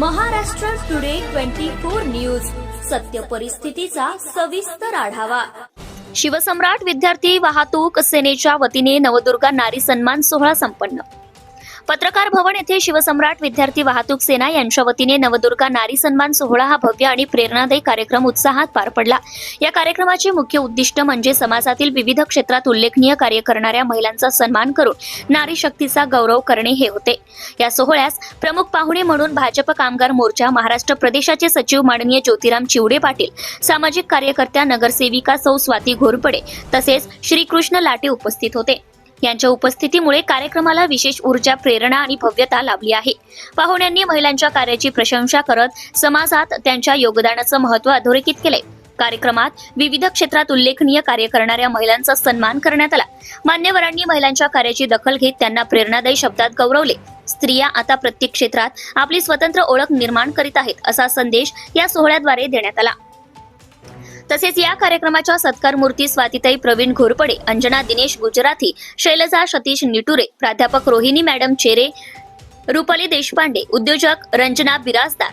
Maharashtra today twenty four news. सत्य परिस्थितीचा सविस्तर आढावा. शिवसम्राट विद्यार्थी वाहतूक सेनेच्या वतीने नवदुर्गा नारी सन्मान सोहळा संपन्न. पत्रकार भवन येथे शिवसम्राट विद्यार्थी वाहतूक सेना यांच्या वतीने नवदुर्गा नारी सन्मान सोहळा हा भव्य आणि प्रेरणादायी कार्यक्रम उत्साहात पार पडला. या कार्यक्रमाचे मुख्य उद्दिष्ट म्हणजे समाजातील विविध क्षेत्रात उल्लेखनीय कार्य करणाऱ्या महिलांचा सन्मान करून नारी शक्तीचा गौरव करणे हे होते. या सोहळ्यास प्रमुख पाहुणे म्हणून भाजप कामगार मोर्चा महाराष्ट्र प्रदेशाचे सचिव माननीय ज्योतिराम चिवडे पाटील सामाजिक कार्यकर्त्या नगरसेविका सौ स्वाती घोरपडे तसेच श्रीकृष्ण लाटे उपस्थित होते. यांच्या उपस्थितीमुळे कार्यक्रमाला विशेष ऊर्जा प्रेरणा आणि भव्यता लाभली आहे. पाहुण्यांनी महिलांच्या कार्याची प्रशंसा करत समाजात त्यांच्या योगदानाचं महत्त्व अधोरेखित केले कार्यक्रमात विविध क्षेत्रात उल्लेखनीय कार्य करणाऱ्या महिलांचा सन्मान करण्यात आला. मान्यवरांनी महिलांच्या कार्याची दखल घेत त्यांना प्रेरणादायी शब्दात गौरवले. स्त्रिया आता प्रत्येक क्षेत्रात आपली स्वतंत्र ओळख निर्माण करीत आहेत असा संदेश या सोहळ्याद्वारे देण्यात आला. तसेच या कार्यक्रमाच्या सत्कार मूर्ती स्वातीताई प्रवीण घोरपडे अंजना दिनेश गुजराथी शैलजा सतीश निटुरे प्राध्यापक रोहिणी मॅडम चेरे रुपाली देशपांडे उद्योजक रंजना बिराजदार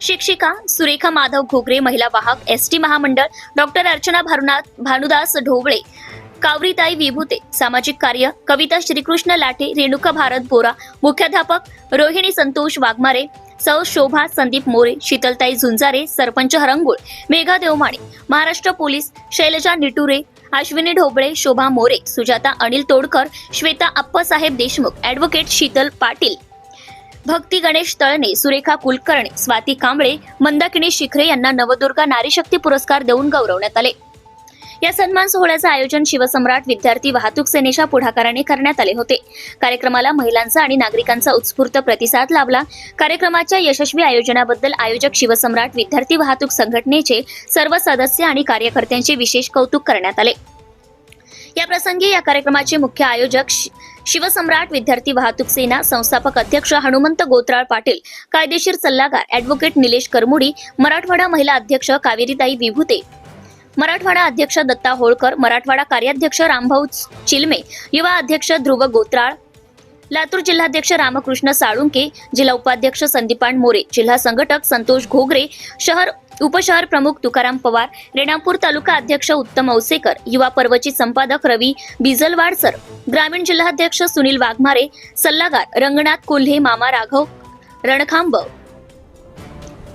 शिक्षिका सुरेखा माधव घोगरे महिला वाहक एस टी महामंडळ डॉक्टर अर्चना भानुनाथ भानुदास ढोबळे कावरीताई विभूते सामाजिक कार्य कविता श्रीकृष्ण लाटे रेणुका भारत बोरा मुख्याध्यापक रोहिणी संतोष वाघमारे सौ शोभा संदीप मोरे शीतलताई झुंजारे सरपंच हरंगुळ मेघा देवमाणे महाराष्ट्र पोलीस शैलजा निटुरे अश्विनी ढोबळे शोभा मोरे सुजाता अनिल तोडकर श्वेता अप्पासाहेब देशमुख ॲडव्होकेट शीतल पाटील भक्ती गणेश तळणे सुरेखा कुलकर्णी स्वाती कांबळे मंदाकिनी शिखरे यांना नवदुर्गा नारीशक्ती पुरस्कार देऊन गौरवण्यात आले. या सन्मान सोहळ्याचं आयोजन शिवसम्राट विद्यार्थी वाहतूक सेनेच्या पुढाकाराने करण्यात आले होते. कार्यक्रमाला महिलांचा आणि नागरिकांचा उत्स्फूर्त प्रतिसाद लाभला. कार्यक्रमाच्या यशस्वी आयोजनाबद्दल आयोजक शिवसम्राट विद्यार्थी वाहतूक संघटनेचे सर्व सदस्य आणि कार्यकर्त्यांचे विशेष कौतुक करण्यात आले. या प्रसंगी या कार्यक्रमाचे मुख्य आयोजक शि- शिवसम्राट विद्यार्थी वाहतूक सेना संस्थापक अध्यक्ष हनुमंत गोत्राळ पाटील कायदेशीर सल्लागार ॲडव्होकेट निलेश करमुडी मराठवाडा महिला अध्यक्ष कावेरीताई विभूते मराठवाडा अध्यक्ष दत्ता होळकर मराठवाडा कार्याध्यक्ष रामभाऊ चिलमे युवा अध्यक्ष ध्रुव गोत्राळ लातूर जिल्हाध्यक्ष रामकृष्ण साळुंके जिल्हा उपाध्यक्ष संदीपान मोरे जिल्हा संघटक संतोष घोगरे शहर उपशहर प्रमुख तुकाराम पवार रेणापूर तालुका अध्यक्ष उत्तम औसेकर युवा पर्वची संपादक रवी बिजलवाडसर ग्रामीण जिल्हाध्यक्ष सुनील वाघमारे सल्लागार रंगनाथ कोल्हे मामा राघव रणखांब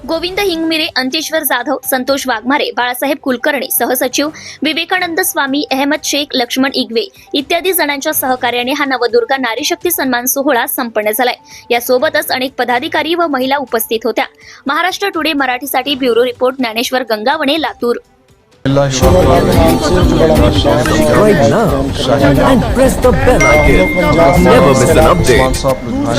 गोविंद हिंगमिरे अंतेश्वर जाधव संतोष वाघमारे बाळासाहेब कुलकर्णी सहसचिव विवेकानंद स्वामी अहमद शेख लक्ष्मण इगवे इत्यादी जणांच्या सहकार्याने हा नवदुर्गा नारी शक्ती सन्मान सोहळा संपन्न झालाय यासोबतच अनेक पदाधिकारी व महिला उपस्थित होत्या महाराष्ट्र टुडे मराठीसाठी bureau report Dnyaneshwar Gangavane Latur now and press the bell icon. Never miss an update.